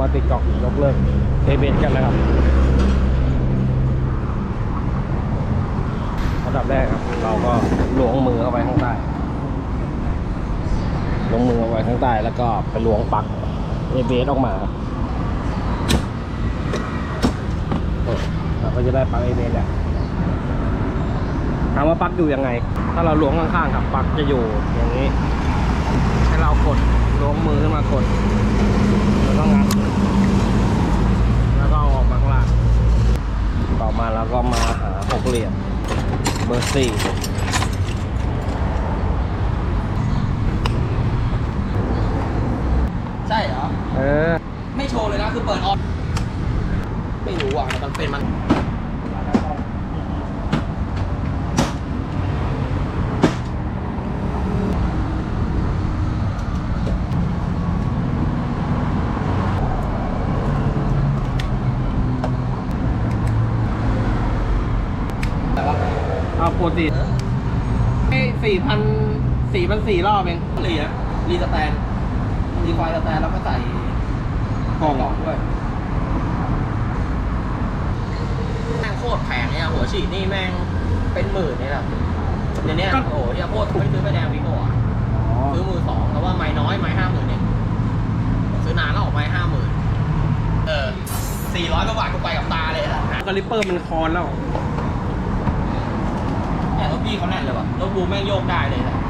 มาติดกองยกเลิกเอเบกันนะครับอันดับแรกครับ เราก็ล้วงมือเข้าไปข้างใต้ล้วงมือเข้าไปข้างใต้แล้วก็ไปล้วงปลั๊กเอเบออกมาครับโอ้เราก็จะได้ปลั๊กเอเบแหละถามว่าปลั๊กอยู่ยังไง ถ้าเราล้วงข้างๆครับปลั๊กจะอยู่อย่างนี้ ให้เรากดล้วงมือขึ้นมากด แล้วก็งัด แล้วก็เอาออกมาข้างล่างต่อมาเรา ก็มาหาหกเหลี่ยมเบอร์สี่ใช่เหรอ เออ ไม่โชว์เลยนะ คือเปิดออน ไม่รู้อะแต่มันเป็นมัน เอาปกติสี่พันสี่พันสี่รอบเองรีนะรีสแตนรีไฟสแตนแล้วก็ใส่กล่องกล่องด้วยแม่งโคตรแพงเนี่ยหัวฉีดนี่แม่งเป็นหมื่นนี่แหละเดี๋ยวนี้โอ้โหเนี่ยโคตรไม่ซื้อไปแดงวิโก้อะซื้อมือสองแต่ว่าไม้น้อยไม้ห้าหมื่นเองซื้อนานแล้วออกไม้ห้าหมื่นเออสี่ร้อยกว่าบาทกูไปกับตาเลยนะกริปเปอร์มันคอนแล้วแต่ รถพี่เขาแน่นเลยว่ะรถบูแม่งโยกได้เลยนะ